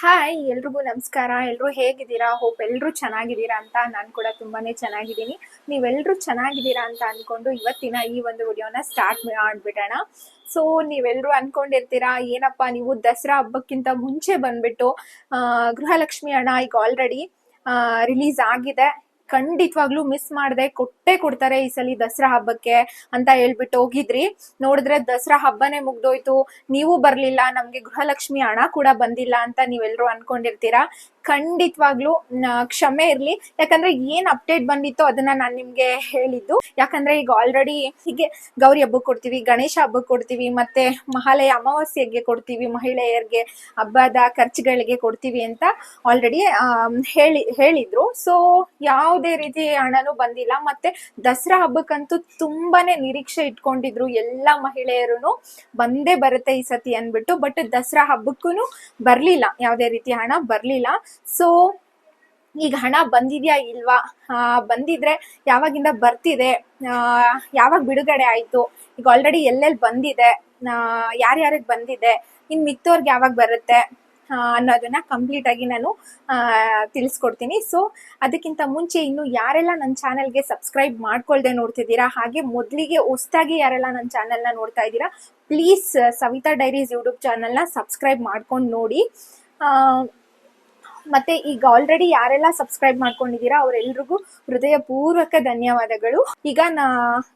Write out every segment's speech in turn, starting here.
Hi ಎಲ್ರಿಗೂ ನಮಸ್ಕಾರ. ಎಲ್ಲರೂ ಹೇಗಿದ್ದೀರಾ? ಹೋಪ್ ಎಲ್ಲರೂ ಚೆನ್ನಾಗಿದ್ದೀರಾ ಅಂತ ನಾನು ಕೂಡ ತುಂಬಾನೇ ಚೆನ್ನಾಗಿದ್ದೀನಿ. ನೀವೆಲ್ಲರೂ ಚೆನ್ನಾಗಿದ್ದೀರಾ ಅಂತ ಅನ್ಕೊಂಡು ಇವತ್ತಿನ ಈ ಒಂದು ವಿಡಿಯೋನ ಸ್ಟಾರ್ಟ್ ಮಾಡಿಬಿಡೋಣ. ಸೊ ನೀವೆಲ್ಲರೂ ಅನ್ಕೊಂಡಿರ್ತೀರಾ? ಏನಪ್ಪ ನೀವು ದಸರಾ ಹಬ್ಬಕ್ಕಿಂತ ಮುಂಚೆ ಬಂದ್ಬಿಟ್ಟು ಗೃಹಲಕ್ಷ್ಮಿ ಹಣ ಈಗ ಆಲ್ರೆಡಿ ರಿಲೀಸ್ ಆಗಿದೆ. ಖಂಡಿತವಾಗ್ಲೂ ಮಿಸ್ ಮಾಡದೆ, ಕೊಟ್ಟೆ ಕೊಡ್ತಾರೆ ಈ ಸಲ ದಸರಾ ಹಬ್ಬಕ್ಕೆ ಅಂತ ಹೇಳ್ಬಿಟ್ಟು ಹೋಗಿದ್ರಿ. ನೋಡಿದ್ರೆ ದಸರಾ ಹಬ್ಬನೇ ಮುಗ್ದೋಯ್ತು. ನೀವು ಬರ್ಲಿಲ್ಲ, ನಮ್ಗೆ ಗೃಹಲಕ್ಷ್ಮಿ ಹಣ ಕೂಡ ಬಂದಿಲ್ಲ ಅಂತ ನೀವೆಲ್ಲರೂ ಅನ್ಕೊಂಡಿರ್ತೀರಾ? ಖಂಡಿತವಾಗ್ಲೂ ಕ್ಷಮೆ ಇರ್ಲಿ. ಯಾಕಂದ್ರೆ ಏನ್ ಅಪ್ಡೇಟ್ ಬಂದಿತ್ತು ಅದನ್ನ ನಾನು ನಿಮ್ಗೆ ಹೇಳಿದ್ದು. ಯಾಕಂದ್ರೆ ಈಗ ಆಲ್ರೆಡಿ ಹೀಗೆ ಗೌರಿ ಹಬ್ಬಕ್ಕೆ ಕೊಡ್ತೀವಿ, ಗಣೇಶ ಹಬ್ಬಕ್ಕೆ ಕೊಡ್ತೀವಿ, ಮತ್ತೆ ಮಹಾಲಯ ಅಮಾವಾಸ್ಯೆಗೆ ಕೊಡ್ತೀವಿ, ಮಹಿಳೆಯರಿಗೆ ಹಬ್ಬದ ಖರ್ಚುಗಳಿಗೆ ಕೊಡ್ತೀವಿ ಅಂತ ಆಲ್ರೆಡಿ ಹೇಳಿ, ಹೇಳಿದ್ರು. ಸೊ ಯಾವುದೇ ರೀತಿ ಹಣನೂ ಬಂದಿಲ್ಲ. ಮತ್ತೆ ದಸರಾ ಹಬ್ಬಕ್ಕಂತೂ ತುಂಬಾನೇ ನಿರೀಕ್ಷೆ ಇಟ್ಕೊಂಡಿದ್ರು ಎಲ್ಲಾ ಮಹಿಳೆಯರು ಬಂದೇ ಬರುತ್ತೆ ಈ ಸತಿ ಅನ್ಬಿಟ್ಟು ಬಟ್ ದಸರಾ ಹಬ್ಬಕ್ಕೂ ಬರ್ಲಿಲ್ಲ. ಯಾವುದೇ ರೀತಿ ಹಣ ಬರ್ಲಿಲ್ಲ. ಸೊ ಈಗ ಹಣ ಬಂದಿದ್ಯಾ ಇಲ್ವಾ? ಬಂದಿದ್ರೆ ಯಾವಾಗಿಂದ ಬರ್ತಿದೆ? ಯಾವಾಗ ಬಿಡುಗಡೆ ಆಯ್ತು? ಈಗ ಆಲ್ರೆಡಿ ಎಲ್ಲೆಲ್ಲಿ ಬಂದಿದೆ? ಯಾರ್ಯಾರಿಗೆ ಬಂದಿದೆ? ಇನ್ನು ಮಿಕ್ತವ್ರಿಗೆ ಯಾವಾಗ ಬರುತ್ತೆ? ಅನ್ನೋದನ್ನ ಕಂಪ್ಲೀಟ್ ಆಗಿ ನಾನು ತಿಳಿಸ್ಕೊಡ್ತೀನಿ. ಸೊ ಅದಕ್ಕಿಂತ ಮುಂಚೆ ಇನ್ನು ಯಾರೆಲ್ಲ ನನ್ನ ಚಾನಲ್ಗೆ ಸಬ್ಸ್ಕ್ರೈಬ್ ಮಾಡ್ಕೊಳ್ದೆ ನೋಡ್ತಿದ್ದೀರಾ, ಹಾಗೆ ಮೊದಲಿಗೆ ಹೊಸ್ದಾಗಿ ಯಾರೆಲ್ಲ ನನ್ನ ಚಾನೆಲ್ನ ನೋಡ್ತಾ ಇದ್ದೀರಾ ಪ್ಲೀಸ್ ಸವಿತಾ ಡೈರೀಸ್ ಯೂಟ್ಯೂಬ್ ಚಾನೆಲ್ನ ಸಬ್ಸ್ಕ್ರೈಬ್ ಮಾಡ್ಕೊಂಡು ನೋಡಿ. ಮತ್ತೆ ಈಗ ಆಲ್ರೆಡಿ ಯಾರೆಲ್ಲ ಸಬ್ಸ್ಕ್ರೈಬ್ ಮಾಡ್ಕೊಂಡಿದ್ದೀರಾ ಅವರೆಲ್ಲರಿಗೂ ಹೃದಯ ಪೂರ್ವಕ ಧನ್ಯವಾದಗಳು. ಈಗ ನಾ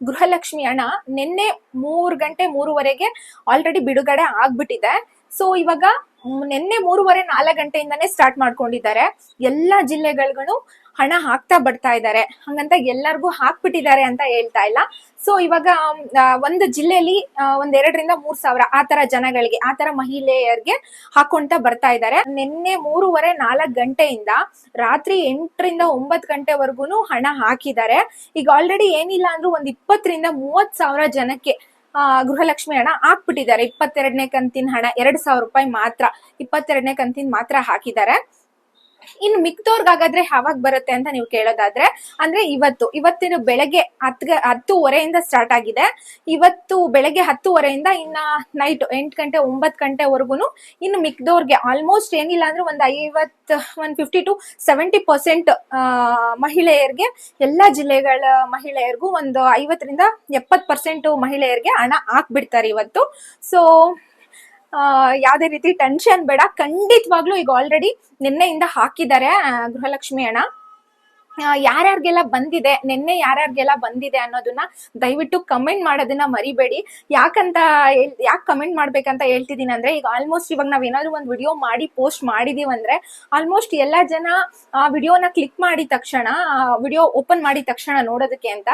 ಗೃಹಲಕ್ಷ್ಮಿ ಹಣ ನಿನ್ನೆ ಮೂರು ಗಂಟೆ ಮೂರುವರೆಗೆ ಆಲ್ರೆಡಿ ಬಿಡುಗಡೆ ಆಗ್ಬಿಟ್ಟಿದೆ. ಸೊ ಇವಾಗ ನಿನ್ನೆ ಮೂರುವರೆ ನಾಲ್ಕು ಗಂಟೆಯಿಂದಾನೇ ಸ್ಟಾರ್ಟ್ ಮಾಡ್ಕೊಂಡಿದ್ದಾರೆ. ಎಲ್ಲಾ ಜಿಲ್ಲೆಗಳಿಗೂ ಹಣ ಹಾಕ್ತಾ ಬರ್ತಾ ಇದ್ದಾರೆ. ಹಂಗಂತ ಎಲ್ಲರಿಗೂ ಹಾಕ್ಬಿಟ್ಟಿದ್ದಾರೆ ಅಂತ ಹೇಳ್ತಾ ಇಲ್ಲ. ಸೊ ಇವಾಗ ಒಂದು ಜಿಲ್ಲೆಯಲ್ಲಿ ಒಂದ್ ಎರಡರಿಂದ ಮೂರ್ ಸಾವಿರ ಆತರ ತರ ಜನಗಳಿಗೆ ಆತರ ತರ ಮಹಿಳೆಯರಿಗೆ ಹಾಕೊಂತ ಬರ್ತಾ ಇದ್ದಾರೆ. ನಿನ್ನೆ ಮೂರುವರೆ ನಾಲ್ಕು ಗಂಟೆಯಿಂದ ರಾತ್ರಿ ಎಂಟರಿಂದ ಒಂಬತ್ ಗಂಟೆವರೆಗೂ ಹಣ ಹಾಕಿದ್ದಾರೆ. ಈಗ ಆಲ್ರೆಡಿ ಏನಿಲ್ಲ ಅಂದ್ರೂ ಒಂದ್ ಇಪ್ಪತ್ತರಿಂದ ಮೂವತ್ ಸಾವಿರ ಜನಕ್ಕೆ ಆ, ಗೃಹಲಕ್ಷ್ಮಿ ಹಣ ಹಾಕ್ಬಿಟ್ಟಿದ್ದಾರೆ. ಇಪ್ಪತ್ತೆರಡನೇ ಕಂತಿನ ಹಣ ಎರಡ್ ಸಾವಿರ ರೂಪಾಯಿ ಮಾತ್ರ ಇಪ್ಪತ್ತೆರಡನೇ ಕಂತಿನ ಮಾತ್ರ ಹಾಕಿದ್ದಾರೆ. ಇನ್ನು ಮಿಕ್ದವ್ರಿಗಾಗಾದ್ರೆ ಯಾವಾಗ ಬರುತ್ತೆ ಅಂತ ನೀವು ಕೇಳೋದಾದ್ರೆ, ಅಂದ್ರೆ ಇವತ್ತು, ಇವತ್ತಿನ ಬೆಳಗ್ಗೆ ಹತ್ ಹತ್ತುವರೆಯಿಂದ ಸ್ಟಾರ್ಟ್ ಆಗಿದೆ. ಇವತ್ತು ಬೆಳಗ್ಗೆ ಹತ್ತುವರೆಯಿಂದ ಇನ್ನ ನೈಟ್ ಎಂಟು ಗಂಟೆ, ಒಂಬತ್ತು ಗಂಟೆವರೆಗೂ ಇನ್ನು ಮಿಕ್ದವ್ರಿಗೆ ಆಲ್ಮೋಸ್ಟ್ ಏನಿಲ್ಲ ಅಂದ್ರೆ ಒಂದು ಐವತ್ತು, ಒಂದು ಫಿಫ್ಟಿ ಟು ಸೆವೆಂಟಿ ಪರ್ಸೆಂಟ್ ಮಹಿಳೆಯರಿಗೆ, ಎಲ್ಲಾ ಜಿಲ್ಲೆಗಳ ಮಹಿಳೆಯರಿಗೂ ಒಂದು ಐವತ್ತರಿಂದ ಎಪ್ಪತ್ತು ಪರ್ಸೆಂಟ್ ಮಹಿಳೆಯರಿಗೆ ಹಣ ಹಾಕ್ಬಿಡ್ತಾರೆ ಇವತ್ತು. ಸೊ ಯಾವುದೇ ರೀತಿ ಟೆನ್ಷನ್ ಬೇಡ. ಖಂಡಿತವಾಗ್ಲೂ ಈಗ ಆಲ್ರೆಡಿ ನಿನ್ನೆಯಿಂದ ಹಾಕಿದ್ದಾರೆ ಗೃಹಲಕ್ಷ್ಮಿ ಆ, ಯಾರ್ಯಾರಿಗೆಲ್ಲ ಬಂದಿದೆ, ನಿನ್ನೆ ಯಾರ್ಯಾರಿಗೆಲ್ಲ ಬಂದಿದೆ ಅನ್ನೋದನ್ನ ದಯವಿಟ್ಟು ಕಮೆಂಟ್ ಮಾಡೋದನ್ನ ಮರಿಬೇಡಿ. ಯಾಕಂತ ಯಾಕೆ ಕಮೆಂಟ್ ಮಾಡ್ಬೇಕಂತ ಹೇಳ್ತಿದ್ದೀನಿ ಅಂದ್ರೆ, ಈಗ ಆಲ್ಮೋಸ್ಟ್ ಇವಾಗ ನಾವ್ ಏನಾದ್ರು ಒಂದು ವಿಡಿಯೋ ಮಾಡಿ ಪೋಸ್ಟ್ ಮಾಡಿದೀವಿ ಅಂದ್ರೆ ಆಲ್ಮೋಸ್ಟ್ ಎಲ್ಲಾ ಜನ ಆ ವಿಡಿಯೋನ ಕ್ಲಿಕ್ ಮಾಡಿದ ತಕ್ಷಣ ವಿಡಿಯೋ ಓಪನ್ ಮಾಡಿದ ತಕ್ಷಣ ನೋಡೋದಕ್ಕೆ ಅಂತ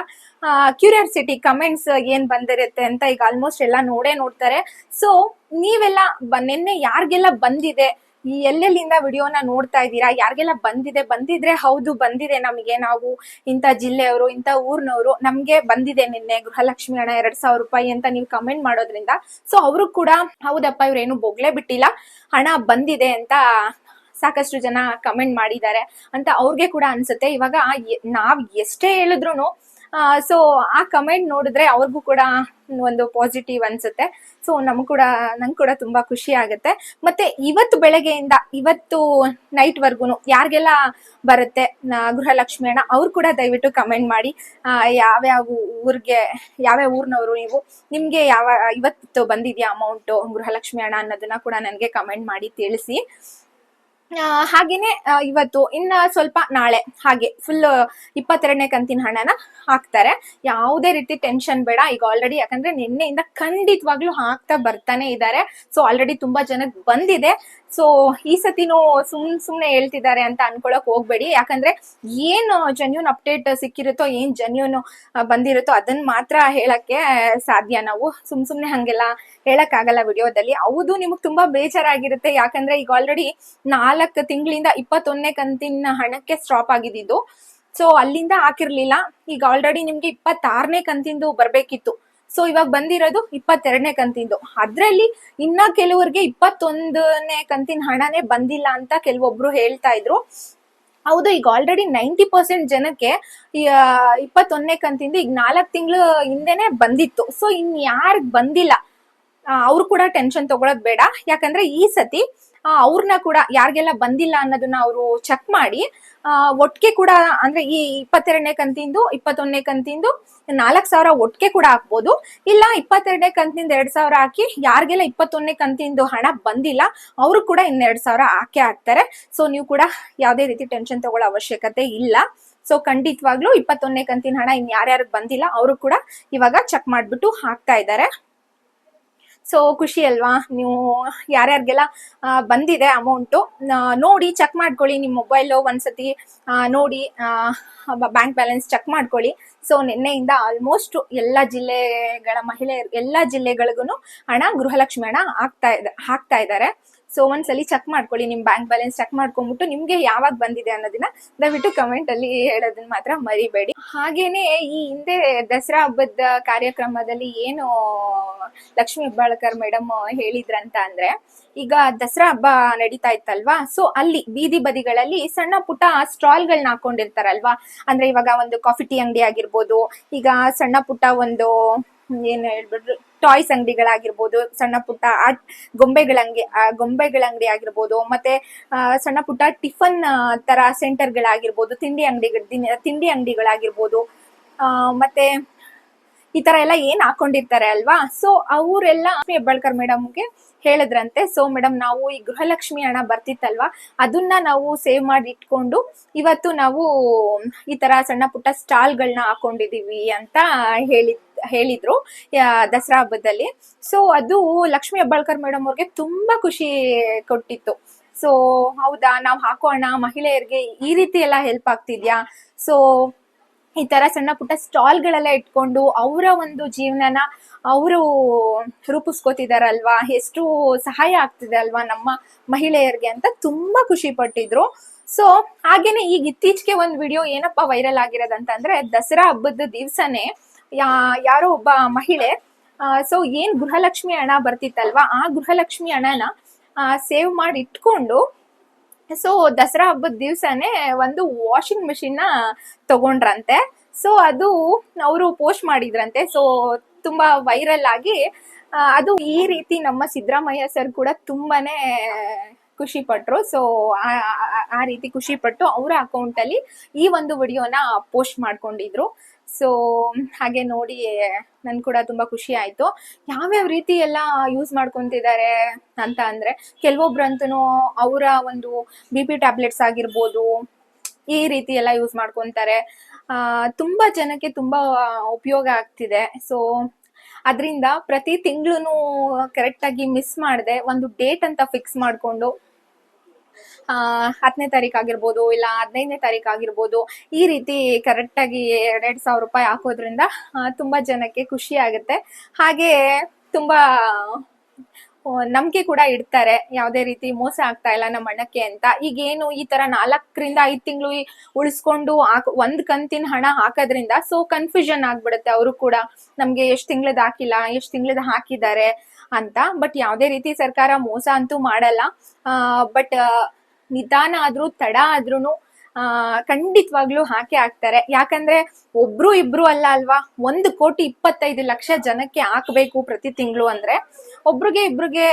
ಕ್ಯೂರಿಯಾಸಿಟಿ ಕಮೆಂಟ್ಸ್ ಏನ್ ಬಂದಿರುತ್ತೆ ಅಂತ ಈಗ ಆಲ್ಮೋಸ್ಟ್ ಎಲ್ಲ ನೋಡೇ ನೋಡ್ತಾರೆ. ಸೊ ನೀವೆಲ್ಲ ನಿನ್ನೆ ಯಾರಿಗೆಲ್ಲ ಬಂದಿದೆ ಈ ಎಲ್ಲೆಲ್ಲಿಂದ ವಿಡಿಯೋನ ನೋಡ್ತಾ ಇದ್ದೀರಾ? ಯಾರಿಗೆಲ್ಲ ಬಂದಿದೆ? ಬಂದಿದ್ರೆ ಹೌದು, ಬಂದಿದೆ ನಮಗೆ. ನಾವು ಇಂಥ ಜಿಲ್ಲೆಯವರು, ಇಂಥ ಊರ್ನವರು ನಮ್ಗೆ ಬಂದಿದೆ ನಿನ್ನೆ ಗೃಹಲಕ್ಷ್ಮಿ ಹಣ ಎರಡ್ ಸಾವಿರ ರೂಪಾಯಿ ಅಂತ ನೀವು ಕಮೆಂಟ್ ಮಾಡೋದ್ರಿಂದ. ಸೊ ಅವರು ಕೂಡ, ಹೌದಪ್ಪ, ಇವ್ರೇನು ಬೋಗ್ಲೇ ಬಿಟ್ಟಿಲ್ಲ. ಹಣ ಬಂದಿದೆ ಅಂತ ಸಾಕಷ್ಟು ಜನ ಕಮೆಂಟ್ ಮಾಡಿದ್ದಾರೆ ಅಂತ ಅವ್ರಿಗೆ ಕೂಡ ಅನ್ಸುತ್ತೆ. ಇವಾಗ ನಾವ್ ಎಷ್ಟೇ ಹೇಳಿದ್ರು ಸೊ ಆ ಕಮೆಂಟ್ ನೋಡಿದ್ರೆ ಅವ್ರಿಗೂ ಕೂಡ ಒಂದು ಪಾಸಿಟಿವ್ ಅನ್ಸುತ್ತೆ. ಸೊ ನಮ್ಗೆ ಕೂಡ, ನಂಗೆ ಕೂಡ ತುಂಬಾ ಖುಷಿ ಆಗುತ್ತೆ. ಮತ್ತೆ ಇವತ್ತು ಬೆಳಗ್ಗೆಯಿಂದ, ಇವತ್ತು ನೈಟ್ ವರ್ಗುನು ಯಾರಿಗೆಲ್ಲ ಬರುತ್ತೆ ಗೃಹಲಕ್ಷ್ಮಿ ಅಣ್ಣ ಅವ್ರು ಕೂಡ ದಯವಿಟ್ಟು ಕಮೆಂಟ್ ಮಾಡಿ. ಯಾವ್ಯಾವ ಊರಿಗೆ, ಯಾವ್ಯಾವ ಊರ್ನವರು ನೀವು? ನಿಮ್ಗೆ ಯಾವ, ಇವತ್ತು ಬಂದಿದ್ಯಾ ಅಮೌಂಟ್ ಗೃಹಲಕ್ಷ್ಮಿ ಅಣ್ಣ ಅನ್ನೋದನ್ನ ಕೂಡ ನನಗೆ ಕಮೆಂಟ್ ಮಾಡಿ ತಿಳಿಸಿ. ಹಾಗೇನೆ ಇವತ್ತು ಇನ್ನ ಸ್ವಲ್ಪ ನಾಳೆ, ಹಾಗೆ ಫುಲ್ ಇಪ್ಪತ್ತೆರಡನೇ ಕಂತಿನ ಹಣನ ಹಾಕ್ತಾರೆ. ಯಾವುದೇ ರೀತಿ ಟೆನ್ಷನ್ ಬೇಡ. ಈಗ ಆಲ್ರೆಡಿ ಯಾಕಂದ್ರೆ ನಿನ್ನೆಯಿಂದ ಖಂಡಿತವಾಗ್ಲೂ ಹಾಕ್ತಾ ಬರ್ತಾನೆ ಇದ್ದಾರೆ ಸೊ ಆಲ್ರೆಡಿ ತುಂಬಾ ಜನಕ್ಕೆ ಬಂದಿದೆ. ಸೊ ಈ ಸತಿನೂ ಸುಮ್, ಸುಮ್ನೆ ಹೇಳ್ತಿದ್ದಾರೆ ಅಂತ ಅನ್ಕೊಳಕ್ ಹೋಗ್ಬೇಡಿ. ಯಾಕಂದ್ರೆ ಏನು ಜೆನ್ಯೂನ್ ಅಪ್ಡೇಟ್ ಸಿಕ್ಕಿರುತ್ತೋ, ಏನ್ ಜೆನ್ಯೂನ್ ಬಂದಿರುತ್ತೋ ಅದನ್ನ ಮಾತ್ರ ಹೇಳಕ್ಕೆ ಸಾಧ್ಯ. ನಾವು ಸುಮ್, ಸುಮ್ನೆ ಹಂಗೆಲ್ಲ ಹೇಳಕ್ ಆಗಲ್ಲ ವಿಡಿಯೋದಲ್ಲಿ. ಹೌದು, ನಿಮಗ್ ತುಂಬಾ ಬೇಜಾರಾಗಿರುತ್ತೆ. ಯಾಕಂದ್ರೆ ಈಗ ಆಲ್ರೆಡಿ ನಾಲ್ಕು ತಿಂಗಳಿಂದ ಇಪ್ಪತ್ತೊಂದನೇ ಕಂತಿನ ಹಣಕ್ಕೆ ಸ್ಟಾಪ್ ಆಗಿದ್ದು. ಸೊ ಅಲ್ಲಿಂದ ಹಾಕಿರ್ಲಿಲ್ಲ. ಈಗ ಆಲ್ರೆಡಿ ನಿಮ್ಗೆ ಇಪ್ಪತ್ತಾರನೇ ಕಂತಿಂದು ಬರ್ಬೇಕಿತ್ತು. ಸೊ ಇವಾಗ ಬಂದಿರೋದು ಇಪ್ಪತ್ತೆರಡನೇ ಕಂತಿಂದು. ಅದ್ರಲ್ಲಿ ಇನ್ನ ಕೆಲವರಿಗೆ ಇಪ್ಪತ್ತೊಂದನೇ ಕಂತಿನ ಹಣನೇ ಬಂದಿಲ್ಲ ಅಂತ ಕೆಲವೊಬ್ರು ಹೇಳ್ತಾ ಇದ್ರು. ಹೌದು, ಈಗ ಆಲ್ರೆಡಿ ನೈಂಟಿ ಪರ್ಸೆಂಟ್ ಜನಕ್ಕೆ ಇಪ್ಪತ್ತೊಂದನೇ ಕಂತಿಂದ ಈಗ ನಾಲ್ಕು ತಿಂಗಳು ಹಿಂದೆನೆ ಬಂದಿತ್ತು. ಸೊ ಇನ್ ಯಾರಿಗ್ ಬಂದಿಲ್ಲ ಅವ್ರು ಕೂಡ ಟೆನ್ಷನ್ ತಗೊಳಕ್ ಬೇಡ. ಯಾಕಂದ್ರೆ ಈ ಸತಿ ಅವ್ರನ್ನ ಕೂಡ ಯಾರಿಗೆಲ್ಲ ಬಂದಿಲ್ಲ ಅನ್ನೋದನ್ನ ಅವರು ಚೆಕ್ ಮಾಡಿ ಒಟ್ಟಿಗೆ ಕೂಡ ಅಂದ್ರೆ ಈ ಇಪ್ಪತ್ತೆರಡನೇ ಕಂತಿಂದು, ಇಪ್ಪತ್ತೊಂದನೇ ಕಂತಿಂದು ನಾಲ್ಕು ಸಾವಿರ ಒಟ್ಟಿಗೆ ಕೂಡ ಹಾಕ್ಬೋದು. ಇಲ್ಲ, ಇಪ್ಪತ್ತೆರಡನೇ ಕಂತಿಂದ ಎರಡ್ ಸಾವಿರ ಹಾಕಿ ಯಾರಿಗೆಲ್ಲ ಇಪ್ಪತ್ತೊಂದನೇ ಕಂತಿಂದು ಹಣ ಬಂದಿಲ್ಲ, ಅವರು ಕೂಡ ಇನ್ನೆರಡು ಸಾವಿರ ಹಾಕೇ ಹಾಕ್ತಾರೆ. ಸೊ ನೀವು ಕೂಡ ಯಾವುದೇ ರೀತಿ ಟೆನ್ಷನ್ ತಗೊಳ್ಳೋ ಅವಶ್ಯಕತೆ ಇಲ್ಲ. ಸೊ ಖಂಡಿತವಾಗ್ಲೂ ಇಪ್ಪತ್ತೊಂದನೇ ಕಂತಿನ ಹಣ ಇನ್ ಯಾರ್ಯಾರಿಗೆ ಬಂದಿಲ್ಲ, ಅವರು ಕೂಡ ಇವಾಗ ಚೆಕ್ ಮಾಡ್ಬಿಟ್ಟು ಹಾಕ್ತಾ ಇದ್ದಾರೆ. ಸೊ ಖುಷಿ ಅಲ್ವಾ? ನೀವು ಯಾರ್ಯಾರಿಗೆಲ್ಲ ಬಂದಿದೆ ಅಮೌಂಟು ನೋಡಿ ಚೆಕ್ ಮಾಡ್ಕೊಳ್ಳಿ ನಿಮ್ಮ ಮೊಬೈಲು ಒಂದ್ಸತಿ ನೋಡಿ ಬ್ಯಾಂಕ್ ಬ್ಯಾಲೆನ್ಸ್ ಚೆಕ್ ಮಾಡ್ಕೊಳ್ಳಿ. ಸೊ ನಿನ್ನೆಯಿಂದ ಆಲ್ಮೋಸ್ಟ್ ಎಲ್ಲ ಜಿಲ್ಲೆಗಳ ಮಹಿಳೆಯರು, ಎಲ್ಲ ಜಿಲ್ಲೆಗಳಿಗೂ ಹಣ ಗೃಹಲಕ್ಷ್ಮಿ ಹಣ ಆಗ್ತಾ ಇದೆ, ಹಾಕ್ತಾ ಇದ್ದಾರೆ. ಸೊ ಒಂದ್ಸಲಿ ಚೆಕ್ ಮಾಡ್ಕೊಳ್ಳಿ, ನಿಮ್ ಬ್ಯಾಂಕ್ ಬ್ಯಾಲೆನ್ಸ್ ಚೆಕ್ ಮಾಡ್ಕೊಂಡ್ಬಿಟ್ಟು ನಿಮ್ಗೆ ಯಾವಾಗ ಬಂದಿದೆ ಅನ್ನೋದನ್ನ ದಯವಿಟ್ಟು ಕಮೆಂಟ್ ಅಲ್ಲಿ ಹೇಳೋದನ್ನ ಮಾತ್ರ ಮರಿಬೇಡಿ. ಹಾಗೇನೆ ಈ ಹಿಂದೆ ದಸರಾ ಹಬ್ಬದ ಕಾರ್ಯಕ್ರಮದಲ್ಲಿ ಏನು ಲಕ್ಷ್ಮಿ ಹೆಬ್ಬಾಳ್ಕರ್ ಮೇಡಮ್ ಹೇಳಿದ್ರಂತ ಅಂದ್ರೆ, ಈಗ ದಸರಾ ಹಬ್ಬ ನಡೀತಾ ಇತ್ತಲ್ವಾ? ಸೊ ಅಲ್ಲಿ ಬೀದಿ ಬದಿಗಳಲ್ಲಿ ಸಣ್ಣ ಪುಟ್ಟ ಸ್ಟಾಲ್ ಗಳನ್ನ ಹಾಕೊಂಡಿರ್ತಾರಲ್ವಾ? ಅಂದ್ರೆ ಇವಾಗ ಒಂದು ಕಾಫಿ ಟೀ ಅಂಗಡಿ ಆಗಿರ್ಬೋದು, ಈಗ ಸಣ್ಣ ಪುಟ್ಟ ಒಂದು ಏನು ಹೇಳ್ಬಿಟ್ರು ಟಾಯ್ಸ್ ಅಂಗಡಿಗಳಾಗಿರ್ಬೋದು, ಸಣ್ಣ ಪುಟ್ಟ ಆರ್ಟ್ ಗೊಂಬೆಗಳ ಅಂಗಡಿ ಅಂಗಡಿ ಆಗಿರ್ಬೋದು, ಮತ್ತೆ ಸಣ್ಣ ಪುಟ್ಟ ಟಿಫನ್ ತರ ಸೆಂಟರ್ಗಳಾಗಿರ್ಬೋದು, ತಿಂಡಿ ಅಂಗಡಿಗಳು, ತಿಂಡಿ ಅಂಗಡಿಗಳಾಗಿರ್ಬೋದು ಮತ್ತೆ ಈ ತರ ಎಲ್ಲ ಏನ್ ಹಾಕೊಂಡಿರ್ತಾರೆ ಅಲ್ವಾ? ಸೊ ಅವರೆಲ್ಲ ಹೆಬ್ಬಾಳ್ಕರ್ ಮೇಡಮ್ಗೆ ಹೇಳಿದ್ರಂತೆ. ಸೊ ಮೇಡಮ್ ನಾವು ಈ ಗೃಹಲಕ್ಷ್ಮಿ ಹಣ ಬರ್ತಿತ್ತಲ್ವಾ? ಅದನ್ನ ನಾವು ಸೇವ್ ಮಾಡಿ ಇಟ್ಕೊಂಡು ಇವತ್ತು ನಾವು ಈ ತರ ಸಣ್ಣ ಪುಟ್ಟ ಸ್ಟಾಲ್ಗಳನ್ನ ಹಾಕೊಂಡಿದೀವಿ ಅಂತ ಹೇಳಿ ಹೇಳಿದ್ರು ದಸರಾ ಹಬ್ಬದಲ್ಲಿ. ಸೊ ಅದು ಲಕ್ಷ್ಮಿ ಹೆಬ್ಬಾಳ್ಕರ್ ಮೇಡಮ್ ಅವ್ರಿಗೆ ತುಂಬಾ ಖುಷಿ ಕೊಟ್ಟಿತ್ತು. ಸೊ ಹೌದಾ? ನಾವು ಹಾಕೋಣ ಮಹಿಳೆಯರಿಗೆ ಈ ರೀತಿ ಎಲ್ಲ ಹೆಲ್ಪ್ ಆಗ್ತಿದ್ಯಾ? ಸೊ ಈ ತರ ಸಣ್ಣ ಪುಟ್ಟ ಸ್ಟಾಲ್ಗಳೆಲ್ಲ ಇಟ್ಕೊಂಡು ಅವರ ಒಂದು ಜೀವನನ ಅವರು ರೂಪಿಸ್ಕೋತಿದಾರಲ್ವಾ? ಎಷ್ಟು ಸಹಾಯ ಆಗ್ತಿದೆ ಅಲ್ವಾ ನಮ್ಮ ಮಹಿಳೆಯರಿಗೆ ಅಂತ ತುಂಬಾ ಖುಷಿ ಪಟ್ಟಿದ್ರು. ಸೊ ಹಾಗೇನೆ ಈಗ ಇತ್ತೀಚೆಗೆ ಒಂದು ವಿಡಿಯೋ ಏನಪ್ಪ ವೈರಲ್ ಆಗಿರೋದಂತ ಅಂದ್ರೆ ದಸರಾ ಹಬ್ಬದ ದಿವಸನೇ ಯಾ, ಯಾರೋ ಒಬ್ಬ ಮಹಿಳೆ ಸೊ ಏನ್ ಗೃಹಲಕ್ಷ್ಮಿ ಹಣ ಬರ್ತಿತ್ತಲ್ವಾ? ಆ ಗೃಹಲಕ್ಷ್ಮಿ ಹಣನ ಸೇವ್ ಮಾಡಿ ಇಟ್ಕೊಂಡು ಸೊ ದಸರಾ ಹಬ್ಬದ ದಿವಸನೇ ಒಂದು ವಾಷಿಂಗ್ ಮಿಷಿನ್ ತಗೊಂಡ್ರಂತೆ. ಸೊ ಅದು ಅವರು ಪೋಸ್ಟ್ ಮಾಡಿದ್ರಂತೆ. ಸೊ ತುಂಬಾ ವೈರಲ್ ಆಗಿ ಅದು ಈ ರೀತಿ ನಮ್ಮ ಸಿದ್ದರಾಮಯ್ಯ ಸರ್ ಕೂಡ ತುಂಬಾನೇ ಖುಷಿ ಪಟ್ರು. ಸೊ ಆ ರೀತಿ ಖುಷಿ ಪಟ್ಟು ಅವರ ಅಕೌಂಟ್ ಅಲ್ಲಿ ಈ ಒಂದು ವಿಡಿಯೋನ ಪೋಸ್ಟ್ ಮಾಡ್ಕೊಂಡಿದ್ರು. ಸೊ ಹಾಗೆ ನೋಡಿ ನನ್ ಕೂಡ ತುಂಬಾ ಖುಷಿ ಆಯ್ತು. ಯಾವ್ಯಾವ ರೀತಿ ಎಲ್ಲ ಯೂಸ್ ಮಾಡ್ಕೊಂತಿದ್ದಾರೆ ಅಂತ ಅಂದ್ರೆ ಕೆಲವೊಬ್ರಂತೂ ಅವರ ಒಂದು ಬಿ ಪಿ ಟ್ಯಾಬ್ಲೆಟ್ಸ್ ಆಗಿರ್ಬೋದು, ಈ ರೀತಿ ಎಲ್ಲ ಯೂಸ್ ಮಾಡ್ಕೊಂತಾರೆ. ತುಂಬಾ ಜನಕ್ಕೆ ತುಂಬಾ ಉಪಯೋಗ ಆಗ್ತಿದೆ. ಸೊ ಅದರಿಂದ ಪ್ರತಿ ತಿಂಗಳು ಕರೆಕ್ಟಾಗಿ ಮಿಸ್ ಮಾಡದೆ, ಒಂದು ಡೇಟ್ ಅಂತ ಫಿಕ್ಸ್ ಮಾಡ್ಕೊಂಡು ಹತ್ತನೇ ತಾರೀಕು ಆಗಿರ್ಬೋದು ಇಲ್ಲ ಹದಿನೈದನೇ ತಾರೀಕು ಆಗಿರ್ಬೋದು, ಈ ರೀತಿ ಕರೆಕ್ಟ್ ಆಗಿ ಸಾವಿರ ರೂಪಾಯಿ ಹಾಕೋದ್ರಿಂದ ತುಂಬಾ ಜನಕ್ಕೆ ಖುಷಿ ಆಗುತ್ತೆ. ಹಾಗೆ ತುಂಬಾ ನಂಬಿಕೆ ಕೂಡ ಇಡ್ತಾರೆ. ಯಾವುದೇ ರೀತಿ ಮೋಸ ಆಗ್ತಾ ಇಲ್ಲ ನಮ್ಮ ಹಣಕ್ಕೆ ಅಂತ. ಈಗ ಏನು ಈ ತರ ನಾಲ್ಕರಿಂದ ಐದ್ ತಿಂಗಳು ಉಳಿಸ್ಕೊಂಡು ಹಾಕ್, ಒಂದ್ ಕಂತಿನ ಹಣ ಹಾಕೋದ್ರಿಂದ ಸೊ ಕನ್ಫ್ಯೂಷನ್ ಆಗ್ಬಿಡುತ್ತೆ. ಅವರು ಕೂಡ ನಮ್ಗೆ ಎಷ್ಟ್ ತಿಂಗಳದ್ ಹಾಕಿಲ್ಲ, ಎಷ್ಟ್ ತಿಂಗಳದ್ ಹಾಕಿದ್ದಾರೆ. ಅಂತ. ಬಟ್ ಯಾವುದೇ ರೀತಿ ಸರ್ಕಾರ ಮೋಸ ಅಂತೂ ಮಾಡಲ್ಲ. ಬಟ್ ನಿಧಾನ ಆದ್ರೂ, ತಡ ಆದ್ರೂನು, ಆ, ಖಂಡಿತವಾಗ್ಲೂ ಹಾಕಿ ಹಾಕ್ತಾರೆ. ಯಾಕಂದ್ರೆ ಒಬ್ರು ಇಬ್ರು ಅಲ್ಲ ಅಲ್ವಾ? ಒಂದು ಕೋಟಿ ಇಪ್ಪತ್ತೈದು ಲಕ್ಷ ಜನಕ್ಕೆ ಹಾಕ್ಬೇಕು ಪ್ರತಿ ತಿಂಗಳು ಅಂದ್ರೆ ಒಬ್ರಿಗೆ ಇಬ್ರಿಗೆ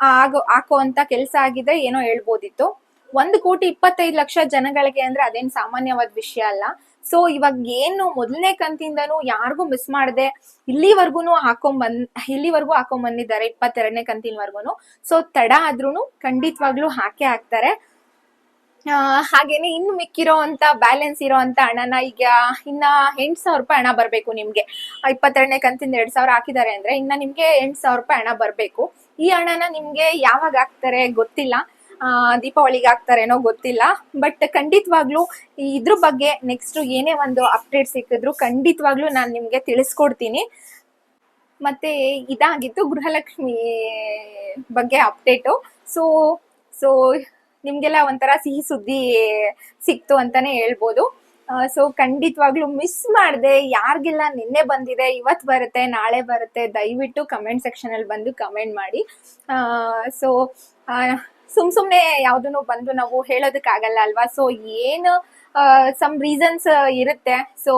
ಆಗೋ ಅಂತ ಕೆಲಸ ಆಗಿದ್ರೆ ಏನೋ ಹೇಳ್ಬೋದಿತ್ತು. ಒಂದು ಕೋಟಿ ಇಪ್ಪತ್ತೈದು ಲಕ್ಷ ಜನಗಳಿಗೆ ಅಂದ್ರೆ ಅದೇನ್ ಸಾಮಾನ್ಯವಾದ ವಿಷಯ ಅಲ್ಲ. ಸೊ ಇವಾಗ ಏನು ಮೊದಲನೇ ಕಂತಿಂದನೂ ಯಾರಿಗೂ ಮಿಸ್ ಮಾಡದೆ. ಇಲ್ಲಿವರೆಗೂ ಹಾಕೊಂಡ್ ಬಂದ್ ಇಲ್ಲಿವರೆಗೂ ಹಾಕೊಂಡ್ ಬಂದಿದ್ದಾರೆ ಇಪ್ಪತ್ತೆರಡನೇ ಕಂತಿನವರೆಗೂ ಸೊ ತಡ ಆದ್ರೂನು ಖಂಡಿತವಾಗ್ಲೂ ಹಾಕೇ ಹಾಕ್ತಾರೆ. ಹಾಗೇನೆ ಇನ್ನು ಮಿಕ್ಕಿರೋ ಅಂತ ಬ್ಯಾಲೆನ್ಸ್ ಇರೋ ಅಂತ ಹಣನ ಈಗ ಇನ್ನ ಎಂಟ್ ಸಾವಿರ ರೂಪಾಯಿ ಹಣ ಬರ್ಬೇಕು ನಿಮ್ಗೆ. ಇಪ್ಪತ್ತೆರಡನೇ ಕಂತಿಂದ ಎರಡ್ ಸಾವಿರ ಹಾಕಿದ್ದಾರೆ ಅಂದ್ರೆ ಇನ್ನ ನಿಮ್ಗೆ ಎಂಟು ಸಾವಿರ ರೂಪಾಯಿ ಹಣ ಬರ್ಬೇಕು. ಈ ಹಣನ ನಿಮ್ಗೆ ಯಾವಾಗ ಹಾಕ್ತಾರೆ ಗೊತ್ತಿಲ್ಲ. ದೀಪಾವಳಿಗೆ ಆಗ್ತಾರೇನೋ ಗೊತ್ತಿಲ್ಲ. ಬಟ್ ಖಂಡಿತವಾಗ್ಲೂ ಇದ್ರ ಬಗ್ಗೆ ನೆಕ್ಸ್ಟ್ ಏನೇ ಒಂದು ಅಪ್ಡೇಟ್ ಸಿಕ್ಕಿದ್ರು ಖಂಡಿತವಾಗ್ಲೂ ನಾನು ನಿಮ್ಗೆ ತಿಳಿಸ್ಕೊಡ್ತೀನಿ. ಮತ್ತೆ ಇದಾಗಿತ್ತು ಗೃಹಲಕ್ಷ್ಮಿ ಬಗ್ಗೆ ಅಪ್ಡೇಟು ಸೊ ಸೊ ನಿಮ್ಗೆಲ್ಲ ಒಂಥರ ಸಿಹಿ ಸುದ್ದಿ ಸಿಕ್ತು ಅಂತಾನೆ ಹೇಳ್ಬೋದು. ಸೊ ಖಂಡಿತವಾಗ್ಲೂ ಮಿಸ್ ಮಾಡಿದೆ. ಯಾರಿಗೆಲ್ಲ ನಿನ್ನೆ ಬಂದಿದೆ ಇವತ್ತು ಬರುತ್ತೆ, ನಾಳೆ ಬರುತ್ತೆ ದಯವಿಟ್ಟು ಕಮೆಂಟ್ ಸೆಕ್ಷನ್ ಅಲ್ಲಿ ಬಂದು ಕಮೆಂಟ್ ಮಾಡಿ. ಸೊ ಸುಮ್ ಸುಮ್ನೆ ಯಾವ್ದನ್ನು ಬಂದು ನಾವು ಹೇಳೋದಕ್ಕಾಗಲ್ಲ ಅಲ್ವಾ? ಸೊ ಏನು ಸಮ್ ರೀಸನ್ಸ್ ಇರುತ್ತೆ. ಸೊ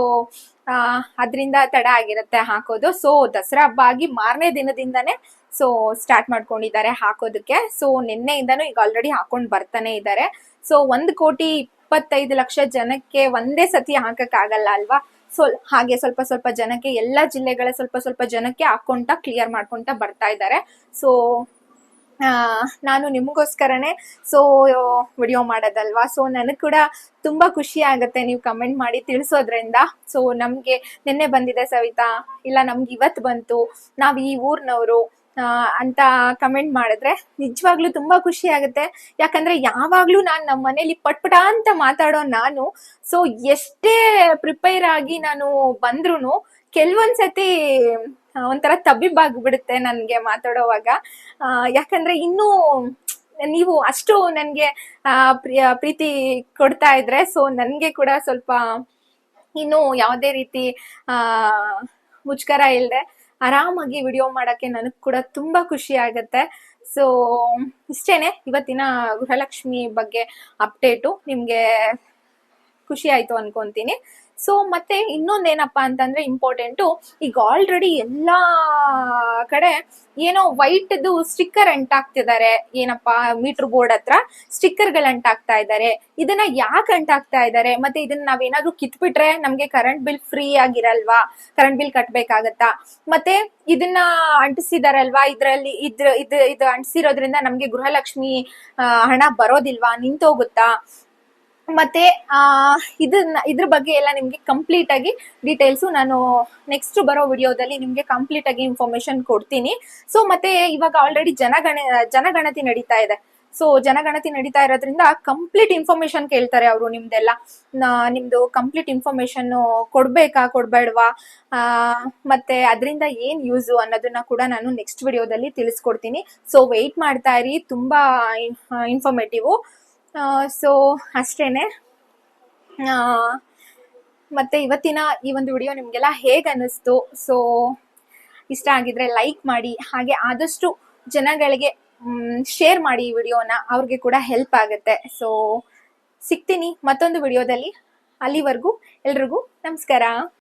ಅದರಿಂದ ತಡ ಆಗಿರುತ್ತೆ ಹಾಕೋದು. ಸೊ ದಸರಾ ಹಬ್ಬ ಆಗಿ ಮಾರನೇ ದಿನದಿಂದಾನೇ ಸೊ ಸ್ಟಾರ್ಟ್ ಮಾಡ್ಕೊಂಡಿದ್ದಾರೆ ಹಾಕೋದಕ್ಕೆ. ಸೊ ನಿನ್ನೆಯಿಂದನೂ ಈಗ ಆಲ್ರೆಡಿ ಹಾಕೊಂಡು ಬರ್ತಾನೆ ಇದ್ದಾರೆ ಸೊ ಒಂದು ಕೋಟಿ ಇಪ್ಪತ್ತೈದು ಲಕ್ಷ ಜನಕ್ಕೆ ಒಂದೇ ಸತಿ ಹಾಕಕ್ಕಾಗಲ್ಲ ಅಲ್ವಾ? ಸೊ ಹಾಗೆ ಸ್ವಲ್ಪ ಸ್ವಲ್ಪ ಜನಕ್ಕೆ, ಎಲ್ಲ ಜಿಲ್ಲೆಗಳ ಸ್ವಲ್ಪ ಸ್ವಲ್ಪ ಜನಕ್ಕೆ ಹಾಕೊಂತ ಕ್ಲಿಯರ್ ಮಾಡ್ಕೊಂತ ಬರ್ತಾ ಇದ್ದಾರೆ ಸೊ ನಾನು ನಿಮಗೋಸ್ಕರನೇ ಸೊ, ವಿಡಿಯೋ ಮಾಡೋದಲ್ವಾ? ಸೊ, ನನಗೆ ಕೂಡ ತುಂಬಾ ಖುಷಿ ಆಗುತ್ತೆ ನೀವು ಕಮೆಂಟ್ ಮಾಡಿ ತಿಳಿಸೋದ್ರಿಂದ. ಸೊ, ನಮಗೆ ನಿನ್ನೆ ಬಂದಿದೆ ಸವಿತಾ. ಇಲ್ಲ, ನಮ್ಗೆ ಇವತ್ತು ಬಂತು. ನಾವು ಈ ಊರಿನವರು ಅಂತ ಕಮೆಂಟ್ ಮಾಡಿದ್ರೆ ನಿಜವಾಗ್ಲೂ ತುಂಬಾ ಖುಷಿ ಆಗುತ್ತೆ. ಯಾಕಂದ್ರೆ ಯಾವಾಗ್ಲೂ ನಾನು ನಮ್ಮ ಮನೇಲಿ ಪಟ್ಪಟ ಅಂತ ಮಾತಾಡೋ ನಾನು, ಸೊ, ಎಷ್ಟೇ ಪ್ರಿಪೇರ್ ಆಗಿ ನಾನು ಬಂದ್ರೂ ಕೆಲವೊಂದ್ಸತಿ ಒಂಥರ ತಬ್ಬಿಬ್ಬಾಗ್ಬಿಡುತ್ತೆ ನನಗೆ ಮಾತಾಡೋವಾಗ. ಯಾಕಂದ್ರೆ ಇನ್ನೂ ನೀವು ಅಷ್ಟು ನನಗೆ ಪ್ರೀತಿ ಕೊಡ್ತಾ ಇದ್ರೆ, ಸೊ ನನಗೆ ಕೂಡ ಸ್ವಲ್ಪ ಇನ್ನು ಯಾವುದೇ ರೀತಿ ಮುಚ್ಕರ ಇಲ್ಲದೆ ಆರಾಮಾಗಿ ವಿಡಿಯೋ ಮಾಡೋಕ್ಕೆ ನನಗೆ ಕೂಡ ತುಂಬಾ ಖುಷಿ ಆಗುತ್ತೆ. ಸೊ, ಇಷ್ಟೇನೆ. ಇವತ್ತಿನ ಗೃಹಲಕ್ಷ್ಮಿ ಬಗ್ಗೆ ಅಪ್ಡೇಟು ನಿಮಗೆ ಖುಷಿ ಆಯ್ತು ಅನ್ಕೊಂತೀನಿ. ಸೊ ಮತ್ತೆ ಇನ್ನೊಂದೇನಪ್ಪ ಅಂತಂದ್ರೆ ಇಂಪಾರ್ಟೆಂಟು ಈಗ ಆಲ್ರೆಡಿ ಎಲ್ಲಾ ಕಡೆ ಏನೋ ವೈಟ್ದು ಸ್ಟಿಕ್ಕರ್ ಅಂಟಾಕ್ತಿದ್ದಾರೆ ಏನಪ್ಪ ಮೀಟರ್ ಬೋರ್ಡ್ ಹತ್ರ ಸ್ಟಿಕ್ಕರ್ಗಳು ಅಂಟಾಕ್ತಾ ಇದ್ದಾರೆ ಇದನ್ನ ಯಾಕೆ ಅಂಟಾಕ್ತಾ ಇದ್ದಾರೆ ಮತ್ತೆ ಇದನ್ನ ನಾವೇನಾದ್ರೂ ಕಿತ್ಬಿಟ್ರೆ ನಮ್ಗೆ ಕರೆಂಟ್ ಬಿಲ್ ಫ್ರೀ ಆಗಿರಲ್ವಾ? ಕರೆಂಟ್ ಬಿಲ್ ಕಟ್ಬೇಕಾಗತ್ತಾ? ಮತ್ತೆ ಇದನ್ನ ಅಂಟಿಸಿದಾರಲ್ವಾ? ಇದ್ರಲ್ಲಿ, ಇದ್ರ, ಇದು ಇದು ಅಂಟಿಸಿರೋದ್ರಿಂದ ನಮ್ಗೆ ಗೃಹಲಕ್ಷ್ಮಿ ಹಣ ಬರೋದಿಲ್ವಾ? ನಿಂತೋಗುತ್ತಾ? ಮತ್ತೆ, ಆ, ಇದನ್ನ, ಇದ್ರ ಬಗ್ಗೆ ಎಲ್ಲ ನಿಮ್ಗೆ ಕಂಪ್ಲೀಟ್ ಆಗಿ ಡೀಟೇಲ್ಸು ನಾನು ನೆಕ್ಸ್ಟ್ ಬರೋ ವಿಡಿಯೋದಲ್ಲಿ ನಿಮ್ಗೆ ಕಂಪ್ಲೀಟ್ ಆಗಿ ಇನ್ಫಾರ್ಮೇಶನ್ ಕೊಡ್ತೀನಿ. ಸೊ ಮತ್ತೆ ಇವಾಗ ಆಲ್ರೆಡಿ ಜನಗಣ, ಜನಗಣತಿ ನಡೀತಾ ಇದೆ. ಸೊ ಜನಗಣತಿ ನಡೀತಾ ಇರೋದ್ರಿಂದ ಕಂಪ್ಲೀಟ್ ಇನ್ಫಾರ್ಮೇಶನ್ ಕೇಳ್ತಾರೆ ಅವರು ನಿಮ್ದೆಲ್ಲ. ನಿಮ್ದು ಕಂಪ್ಲೀಟ್ ಇನ್ಫಾರ್ಮೇಶನ್ ಕೊಡ್ಬೇಕಾ, ಕೊಡ್ಬೇಡವಾ? ಮತ್ತೆ ಅದರಿಂದ ಏನ್ ಯೂಸು ಅನ್ನೋದನ್ನ ಕೂಡ ನಾನು ನೆಕ್ಸ್ಟ್ ವಿಡಿಯೋದಲ್ಲಿ ತಿಳಿಸ್ಕೊಡ್ತೀನಿ. ಸೊ ವೆಯ್ಟ್ ಮಾಡ್ತಾ ಇರಿ. ತುಂಬಾ ಇನ್ಫಾರ್ಮೇಟಿವ್ ಸೊ ಅಷ್ಟೇನೆ. ಮತ್ತೆ ಇವತ್ತಿನ ಈ ಒಂದು ವಿಡಿಯೋ ನಿಮಗೆಲ್ಲ ಹೇಗೆ ಅನ್ನಿಸ್ತು? ಸೊ ಇಷ್ಟ ಆಗಿದ್ರೆ ಲೈಕ್ ಮಾಡಿ, ಹಾಗೆ ಆದಷ್ಟು ಜನಗಳಿಗೆ ಶೇರ್ ಮಾಡಿ ಈ ವಿಡಿಯೋನ ಅವ್ರಿಗೆ ಕೂಡ ಹೆಲ್ಪ್ ಆಗುತ್ತೆ. ಸೊ ಸಿಗ್ತೀನಿ ಮತ್ತೊಂದು ವಿಡಿಯೋದಲ್ಲಿ ಅಲ್ಲಿವರೆಗೂ ಎಲ್ರಿಗೂ ನಮಸ್ಕಾರ.